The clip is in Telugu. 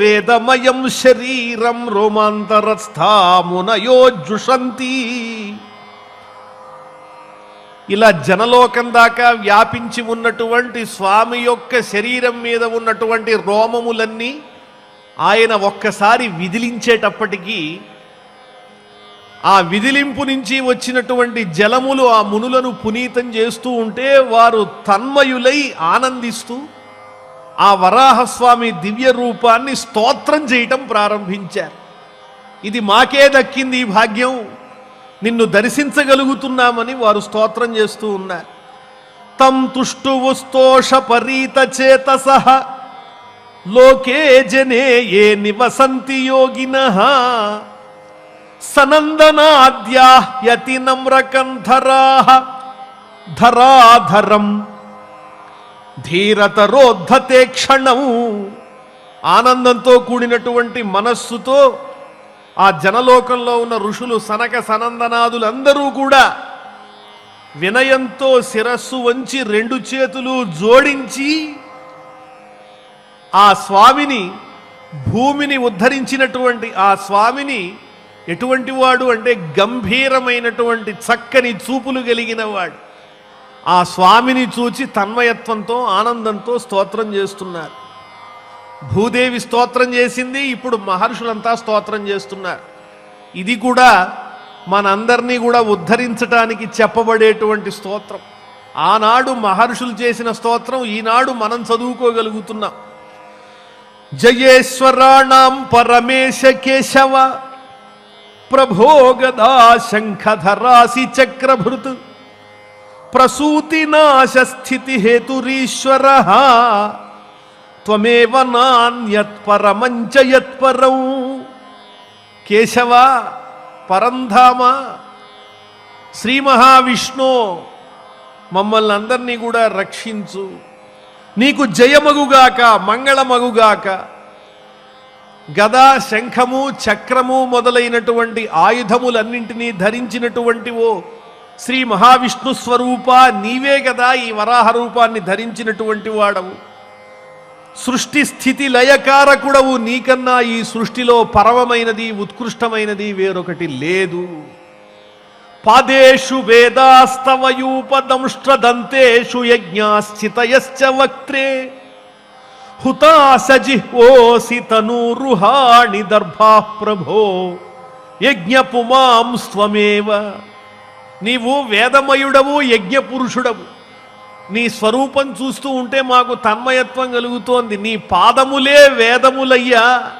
వేదమయం శరీరం రోమాంతరస్థామునయోజుషంతి. ఇలా జనలోకం దాకా వ్యాపించి ఉన్నటువంటి స్వామి యొక్క శరీరం మీద ఉన్నటువంటి రోమములన్నీ ఆయన ఒక్కసారి విదిలించేటప్పటికీ ఆ విదిలింపు నుంచి వచ్చినటువంటి జలములు ఆ మునులను పునీతం చేస్తూ ఉంటే వారు తన్మయులై ఆనందిస్తూ ఆ వరాహస్వామి దివ్య రూపాన్ని స్తోత్రం చేయటం ప్రారంభించారు. ఇది మాకే దక్కింది ఈ భాగ్యం. నిన్ను దర్శించగలుగుతున్నామని వారు స్తోత్రం చేస్తూ ఉన్నారు. తం తుష్టువు స్తోష పరీత చేతస. లోకే జనే ఏ నివసంతి యోగిన. సనందనాద్యాహ్యతి నమ్రకంధరా ధరాధరం ధీరతరోద్ధతే క్షణం. ఆనందంతో కూడినటువంటి మనస్సుతో ఆ జనలోకంలో ఉన్న ఋషులు సనక సనందనాదులందరూ కూడా వినయంతో శిరస్సు వంచి రెండు చేతులు జోడించి ఆ స్వామిని భూమిని ఉద్ధరించినటువంటి ఆ స్వామిని ఎటువంటి వాడు అంటే గంభీరమైనటువంటి చక్కని చూపులు కలిగిన వాడు. ఆ స్వామిని చూచి తన్మయత్వంతో ఆనందంతో స్తోత్రం చేస్తున్నారు. భూదేవి స్తోత్రం చేసింది ఇప్పుడు మహర్షులంతా స్తోత్రం చేస్తున్నారు. ఇది కూడా మనందరినీ కూడా ఉద్ధరించటానికి చెప్పబడేటువంటి స్తోత్రం. ఆనాడు మహర్షులు చేసిన స్తోత్రం ఈనాడు మనం చదువుకోగలుగుతున్నాం. జయేశ్వరాణం పరమేశ కేశవ ప్రభోగదా శంఖధరాశి శంఖధరాసి ప్రసూతి నాశ స్థితి హేతురీశ్వర త్వమేవ నాణ్యత్ యత్పరం కేశవ పరంధామ శ్రీ మహావిష్ణు మమ్మల్ని అందరినీ కూడా రక్షించు. నీకు జయమగుగాక మంగళమగుగాక. గదా శంఖము చక్రము మొదలైనటువంటి ఆయుధములన్నింటినీ ధరించినటువంటి ఓ శ్రీ మహావిష్ణు స్వరూప నీవే కదా ఈ వరాహ రూపాన్ని ధరించినటువంటి వాడవు. సృష్టి స్థితి లయకారకుడవు నీకన్నా ఈ సృష్టిలో పరమమైనది ఉత్కృష్టమైనది వేరొకటి లేదు. పాదేషు వేదాస్తవయూపదంష్ట్రదంతేషు యజ్ఞాశ్చితయశ్చ వక్త్రే. హుతాసజిహ్వోసి తనూరుహాణి దర్భా ప్రభో. యజ్ఞపుమాం స్వమేవ. నీవు వేదమయుడవు యజ్ఞపురుషుడవు. నీ స్వరూపం చూస్తూ ఉంటే మాకు తన్మయత్వం కలుగుతోంది. నీ పాదములే వేదములయ్యా.